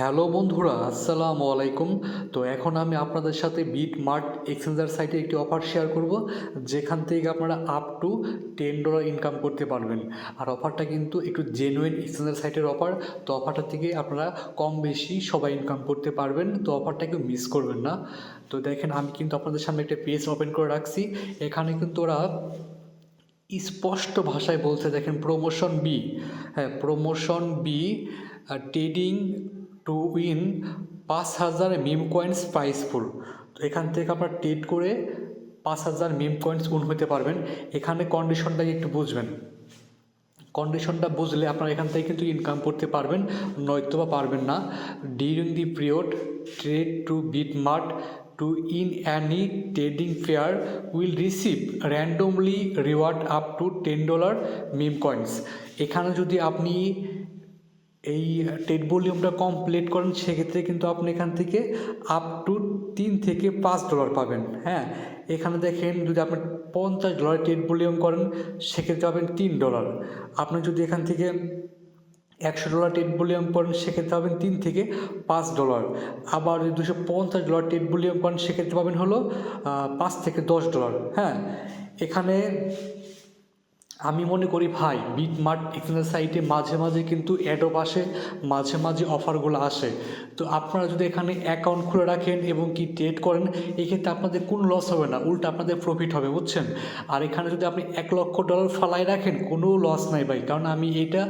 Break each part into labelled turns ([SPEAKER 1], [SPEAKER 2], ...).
[SPEAKER 1] Hello বন্ধুরা, আসসালামু আলাইকুম। তো এখন আমি আপনাদের সাথে বিট মার্ট এক্সচেঞ্জার সাইটে একটি অফার শেয়ার করব, যেখান থেকে আপনারা up to ten dollar income করতে পারবেন। আর অফারটা কিন্তু একটু জেনুইন এক্সচেঞ্জার সাইটের অফার তো অফারটা থেকে আপনারা কম বেশি সবাই ইনকাম করতে পারবেন, তো অফারটা কেউ মিস করবেন না। তো দেখেন, আমি কিন্তু আপনাদের সামনে একটা পেজ ওপেন করে রাখছি। এখানে কিন্তু ওরা স্পষ্ট ভাষায় বলছে, দেখেন প্রমোশন বি হ্যাঁ promotion B trading to win পাঁচ হাজার মিম কয়েন্স প্রাইসফুল তো এখান থেকে আপনার ট্রেড করে পাঁচ হাজার মিম কয়েন্স উন হতে পারবেন। এখানে কন্ডিশনটা একটু বুঝবেন। কন্ডিশনটা বুঝলে আপনারা এখান থেকে কিন্তু ইনকাম করতে পারবেন নয়তো বা পারবেন না। During the period trade to BitMart to in any trading pair will receive randomly reward up to ten dollar meme coins এখানে যদি আপনি এই টেট ভলিউমটা কমপ্লিট করেন, সেক্ষেত্রে কিন্তু আপনি এখান থেকে আপ টু তিন থেকে পাঁচ ডলার পাবেন। হ্যাঁ এখানে দেখেন যদি আপনি পঞ্চাশ ডলার টেট ভলিউম করেন, সেক্ষেত্রে পাবেন তিন ডলার আপনি যদি এখান থেকে একশো ডলার টেট ভলিউম করেন, সেক্ষেত্রে পাবেন তিন থেকে পাঁচ ডলার আবার যদি দুশো পঞ্চাশ ডলার টেট ভলিউম করেন, সেক্ষেত্রে পাবেন হলো পাঁচ থেকে দশ ডলার হ্যাঁ এখানে আমি মনে করি ভাই বিট মার্ট এক্সচেঞ্জের সাইটে মাঝে মাঝে কিন্তু অ্যাডও আসে, মাঝে মাঝে অফারগুলো আসে। তো আপনারা যদি এখানে অ্যাকাউন্ট খুলে রাখেন এবং কি ট্রেড করেন, এক্ষেত্রে আপনাদের কোনো লস হবে না, উল্টো আপনাদের প্রফিট হবে, বুঝছেন? আর এখানে যদি আপনি এক লক্ষ ডলার ফালাই রাখেন, কোনো লস নাই ভাই, কারণ আমি এটা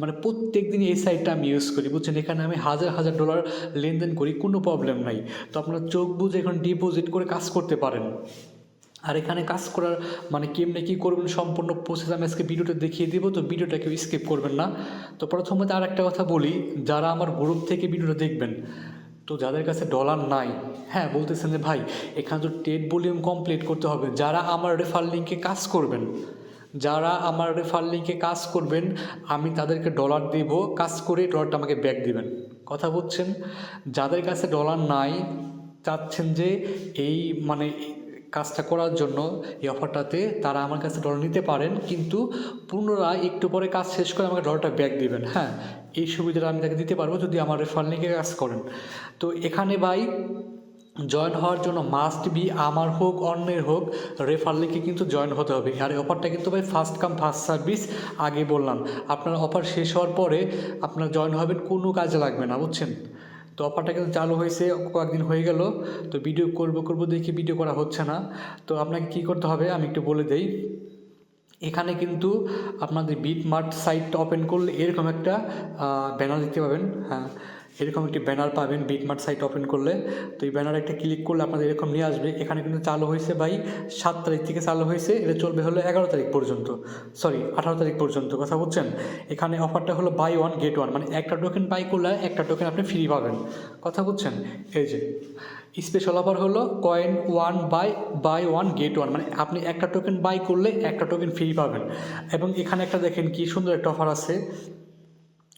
[SPEAKER 1] মানে প্রত্যেক দিন এই সাইটটা আমি ইউজ করি, বুঝছেন? এখানে আমি হাজার হাজার ডলার লেনদেন করি, কোনো প্রবলেম নাই। তো আপনারা চোখ বুঝে এখন ডিপোজিট করে কাজ করতে পারেন। আর এখানে কাজ করার মানে কেমনে কী করবেন সম্পূর্ণ প্রসেস আমি আজকে ভিডিওটা দেখিয়ে দিব, তো ভিডিওটা কেউ স্কিপ করবেন না। তো প্রথমত আর একটা কথা বলি, যারা আমার গ্রুপ থেকে ভিডিওটা দেখবেন, তো যাদের কাছে ডলার নাই হ্যাঁ বলতেছেন যে ভাই, এখানে তো টেট ভলিউম কমপ্লিট করতে হবে। যারা আমার রেফার লিঙ্কে কাজ করবেন, যারা আমার রেফার লিঙ্কে কাজ করবেন, আমি তাদেরকে ডলার দেব, কাজ করে ডলারটা আমাকে ব্যাক দিবেন। কথা বলছেন? যাদের কাছে ডলার নাই, চাচ্ছেন যে এই মানে কাজটা করার জন্য এই অফারটাতে তারা আমার কাছে ডলার নিতে পারেন, কিন্তু পুনরায় একটু পরে কাজ শেষ করে আমাকে ডলারটা ব্যাক দিবেন। হ্যাঁ এই সুবিধাটা আমি তাকে দিতে পারব যদি আমার রেফার লিঙ্কে কাজ করেন। তো এখানে ভাই জয়েন হওয়ার জন্য মাস্ট বি আমার হোক, অন্যের হোক রেফার লিঙ্কে কিন্তু জয়েন হতে হবে। আর এই অফারটা কিন্তু ভাই ফার্স্ট কাম ফার্স্ট সার্ভিস আগে বললাম। আপনার অফার শেষ হওয়ার পরে আপনার জয়েন হবেন, কোনো কাজে লাগবে না, বুঝছেন? তো অফারটা কিন্তু চালু হয়েছে, কয়েকদিন হয়ে গেল, তো ভিডিও করব করব দেখি ভিডিও করা হচ্ছে না। তো আপনাকে কি করতে হবে, আমি একটু বলে দেই। এখানে কিন্তু আপনাদের বিট মার্ট সাইটটা ওপেন করলে এরকম একটা ব্যানার দেখতে পাবেন হ্যাঁ। এরকম একটি ব্যানার পাবেন বিটমার্ট সাইট ওপেন করলে। তো এই ব্যানারে একটা ক্লিক করলে আপনাদের এরকম নিয়ে আসবে। এখানে কিন্তু চালু হয়েছে ভাই সাত তারিখ থেকে চালু হয়েছে। এটা চলবে হলো এগারো তারিখ পর্যন্ত। সরি আঠারো তারিখ পর্যন্ত। কথা বলছেন এখানে অফারটা হলো বাই ওয়ান গেট ওয়ান মানে একটা টোকেন বাই করলে একটা টোকেন আপনি ফ্রি পাবেন। কথা বুঝছেন? এই যে স্পেশাল অফার হলো coin one buy buy one get one মানে আপনি একটা টোকেন বাই করলে একটা টোকেন ফ্রি পাবেন। এবং এখানে একটা দেখেন কি সুন্দর একটা অফার আছে।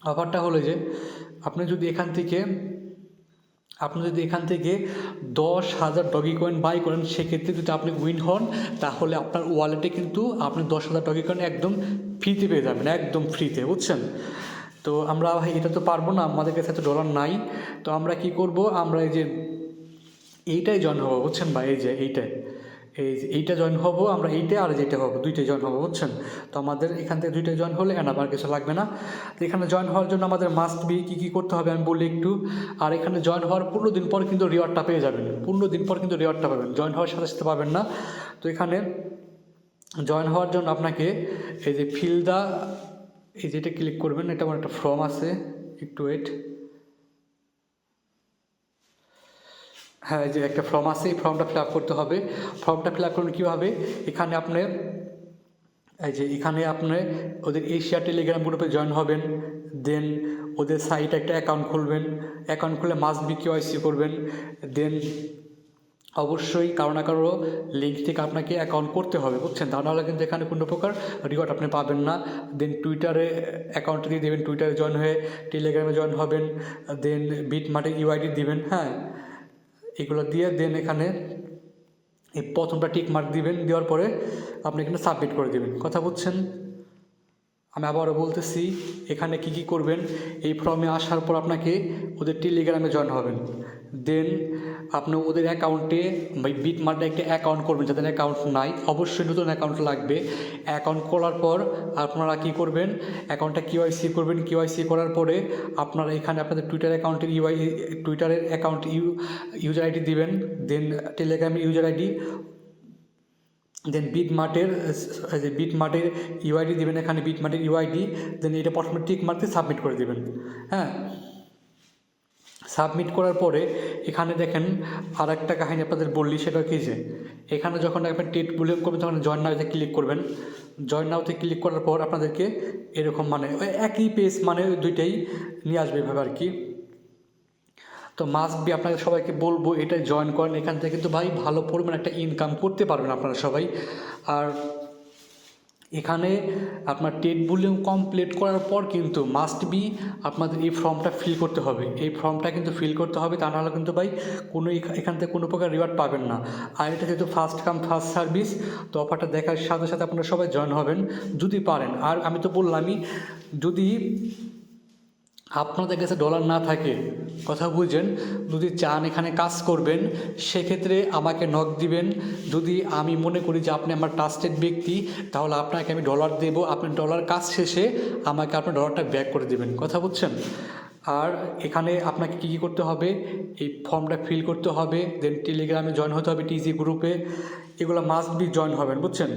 [SPEAKER 1] অফারটা হলো যে আপনি যদি এখান থেকে, আপনি যদি এখান থেকে দশ হাজার ডগি কয়েন বাই করেন, সেক্ষেত্রে যদি আপনি উইন হন, তাহলে আপনার ওয়ালেটে কিন্তু আপনি দশ হাজার ডগি কয়েন একদম ফ্রিতে পেয়ে যাবেন, একদম ফ্রিতে বুঝছেন? তো আমরা ভাই, এটা তো পারব না, আমাদের কাছে তো ডলার নাই। তো আমরা কি করব? আমরা এই যে, এইটাই জয়েন হব, বুঝছেন ভাই? এই যে, এইটাই। এই যে এইটা জয়েন হব, আমরা এইটা আর যেটা হব, দুইটাই জয়েন হব, বুঝছেন? তো আমাদের এখান থেকে দুইটাই জয়েন হলে এনা আর কিছু লাগবে না। তো এখানে জয়েন হওয়ার জন্য আমাদের মাস্ট বি কী কী করতে হবে আমি বলি একটু। আর এখানে জয়েন হওয়ার পনেরো দিন পর কিন্তু রিওয়ার্ডটা পেয়ে যাবেন। পনেরো দিন পর কিন্তু রিওয়ার্ডটা পাবেন। জয়েন হওয়ার সাথে সাথে পাবেন না। তো এখানে জয়েন হওয়ার জন্য আপনাকে এই যে ফিল দা এই যেটা ক্লিক করবেন, এটা আমার একটা ফর্ম আছে। একটু ওয়েট হ্যাঁ যে একটা ফর্ম আছে, এই ফর্মটা ফিল আপ করতে হবে। ফর্মটা ফিল আপ করুন কীভাবে এখানে আপনি এই যে এখানে আপনি ওদের এশিয়া টেলিগ্রাম গ্রুপে জয়েন হবেন। দেন ওদের সাইটে একটা অ্যাকাউন্ট খুলবেন। অ্যাকাউন্ট খুলে মাস্ট বি কেওয়াইসি করবেন। দেন অবশ্যই কারও না কারও লিঙ্ক থেকে আপনাকে অ্যাকাউন্ট করতে হবে, বুঝছেন? তা নাহলে কিন্তু এখানে কোনো প্রকার রিওয়ার্ড আপনি পাবেন না। দেন টুইটারে অ্যাকাউন্ট দিয়ে দেবেন টুইটারে জয়েন হয়ে টেলিগ্রামে জয়েন হবেন। দেন বিট মার্টে ইউআইডি দিবেন হ্যাঁ? এগুলো দিয়ে দেন এখানে এই প্রথমটা টিক মার্ক দিবেন, দেওয়ার পরে আপনি এখানে সাবমিট করে দেবেন। কথা বুঝছেন? আমি আবারও বলতেছি, এখানে কি কি করবেন? এই ফর্মে আসার পর আপনাকে ওদের টেলিগ্রামে জয়েন হবেন। দেন আপনি ওদের অ্যাকাউন্টে বিট মার্টে একটা অ্যাকাউন্ট করবেন, যাদের অ্যাকাউন্ট নাই, অবশ্যই নতুন অ্যাকাউন্ট লাগবে। অ্যাকাউন্ট করার পর আপনারা কি করবেন? অ্যাকাউন্টটা কিওয়াইসি করবেন। কিওয়াইসি করার পরে আপনারা এখানে আপনাদের টুইটার অ্যাকাউন্টের ইউআই টুইটারের অ্যাকাউন্ট ইউ ইউজার আইডি দিবেন। দেন টেলিগ্রামের ইউজার আইডি দেন বিট মার্টের বিট মার্টের ইউআইডি দেবেন এখানে বিট মার্টের ইউআইডি দেন এটা প্রথমে টিক মার্কে সাবমিট করে দেবেন। হ্যাঁ? সাবমিট করার পরে এখানে দেখেন আর একটা কাহিনী আপনাদের বললি, সেটা কী যে, এখানে যখন আপনি টেট বলে করবেন, তখন জয়েন নাওতে ক্লিক করবেন। জয়েন নাওতে ক্লিক করার পর আপনাদেরকে এরকম মানে একই পেজ মানে দুইটাই নিয়ে আসবে এভাবে আর কি। তো মাস্ট বি আপনাদের সবাইকে বলব, এটা জয়েন করেন এখান থেকে। কিন্তু ভাই, ভালো পরিমাণ একটা ইনকাম করতে পারবেন আপনারা সবাই। আর এখানে আপনার টেট বুলিং কমপ্লিট করার পর কিন্তু মাস্ট বি আপনাদের এই ফর্মটা ফিল করতে হবে। এই ফর্মটা কিন্তু ফিল করতে হবে, তা নাহলে কিন্তু ভাই কোনো এখা- এখান থেকে কোনো প্রকার রিওয়ার্ড পাবেন না। আর এটা যেহেতু ফার্স্ট কাম ফার্স্ট সার্ভিস তো অফারটা দেখার সাথে সাথে আপনারা সবাই জয়েন হবেন, যদি পারেন। আর আমি তো বললামই, যদি আপনাদের কাছে ডলার না থাকে, কথা বুঝছেন যদি চান এখানে কাজ করবেন, সেক্ষেত্রে আমাকে নক দিবেন। যদি আমি মনে করি যে আপনি আমার ট্রাস্টেড ব্যক্তি, তাহলে আপনাকে আমি ডলার দেব। আপনার ডলার কাজ শেষে আমাকে আপনার ডলারটা ব্যাক করে দেবেন, কথা বুঝছেন? আর এখানে আপনাকে কী কী করতে হবে? এই ফর্মটা ফিল করতে হবে দেন টেলিগ্রামে জয়েন হতে হবে টিজি গ্রুপে এগুলো মাস্ট বি জয়েন হবেন, বুঝছেন?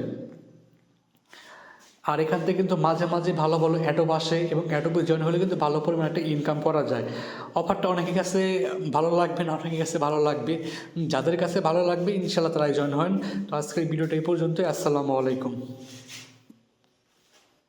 [SPEAKER 1] আর এখান থেকে কিন্তু মাঝে মাঝে ভালো ভালো অ্যাডোব আসে এবং অ্যাডোবে জয়েন হলে কিন্তু ভালো পরিমাণ একটা ইনকাম করা যায়। অফারটা অনেকের কাছে ভালো লাগবে, না অনেকের কাছে ভালো লাগবে। যাদের কাছে ভালো লাগবে ইনশাল্লাহ তারাই জয়েন হন। তো আজকের ভিডিওটা এই পর্যন্তই। আসসালামু আলাইকুম।